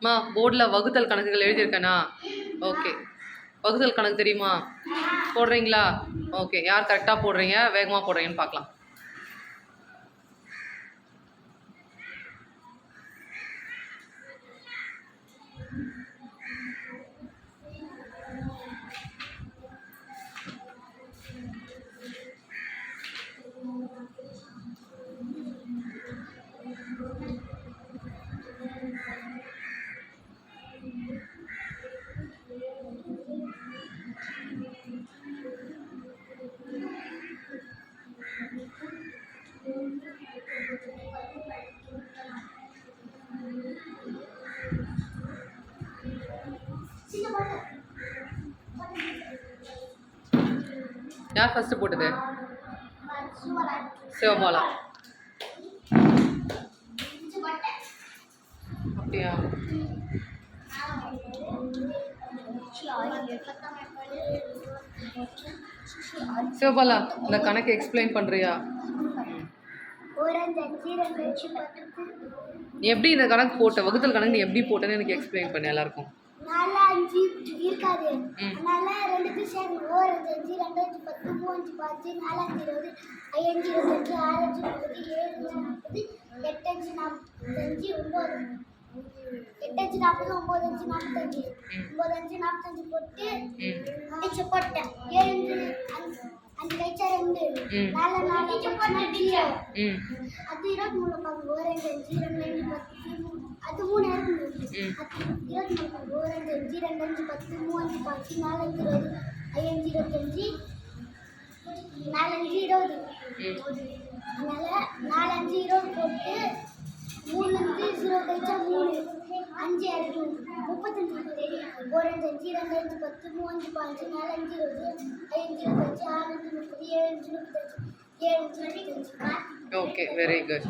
அம்மா போர்டில் வகுத்தல் கணக்குகள் எழுதியிருக்கேனா? ஓகே. வகுத்தல் கணக்கு தெரியுமா? போடுறீங்களா? ஓகே. யார் கரெக்டாக போடுறீங்க? வேகமாக போடுறீங்கன்னு பார்க்கலாம். யார் ஃபஸ்ட்டு போட்டது? சிவபாலா அப்படியா? சிவபாலா இந்த கணக்கு எக்ஸ்பிளைன் பண்ணுறியா நீ எப்படி இந்த கணக்கு போட்ட வகுத்தல் கணக்கு நீ எப்படி போட்டேன்னு எனக்கு எக்ஸ்பிளைன் பண்ணு எல்லாருக்கும். நாலு அஞ்சு ஓரஞ்சு அஞ்சு ரெண்டு அஞ்சு பத்து மூணு பாஞ்சு நாலு அஞ்சு இருபது ஐயஞ்சு இருபத்தஞ்சு ஆறு அஞ்சு முப்பது ஏழு அஞ்சு நாற்பது எட்டு அஞ்சு நாற்பத்தஞ்சு ஒம்பது எட்டு அஞ்சு நாற்பது ஒம்பது அஞ்சு நாற்பத்தஞ்சு. ம். ஒம்பது அஞ்சு நாற்பத்தஞ்சு போட்டு அஞ்சு போட்டேன். ஏழு அஞ்சு அஞ்சு அஞ்சு கழிச்சா ரெண்டு. நாலு நாலு அது இருபத்தி மூணு ஒரு ரெண்டு அஞ்சு ரெண்டு அஞ்சு பத்து மூணு. அது மூணு இருபத்தி மூணு பாருங்க ஒரு ரெண்டு அஞ்சு ரெண்டு அஞ்சு பத்து மூணு பாஞ்சு நாலு அஞ்சு இருபது ஐயஞ்சு இருபத்தஞ்சு நாலஞ்சு இருபது அதனால நாலஞ்சு இருபது போட்டு மூணு அஞ்சு ஜீரோ கழிச்சா மூணு. அஞ்சு அஞ்சு. முப்பத்தஞ்சு ஒரு அஞ்சு அஞ்சு ரெண்டு அஞ்சு பத்து மூணு பாஞ்சு நாலஞ்சு இருபது ஐயஞ்சு இருபத்தஞ்சு ஆறு அஞ்சு முப்பது ஏழு அஞ்சு முப்பத்தஞ்சு ஏழு ஓகே வெரி குட்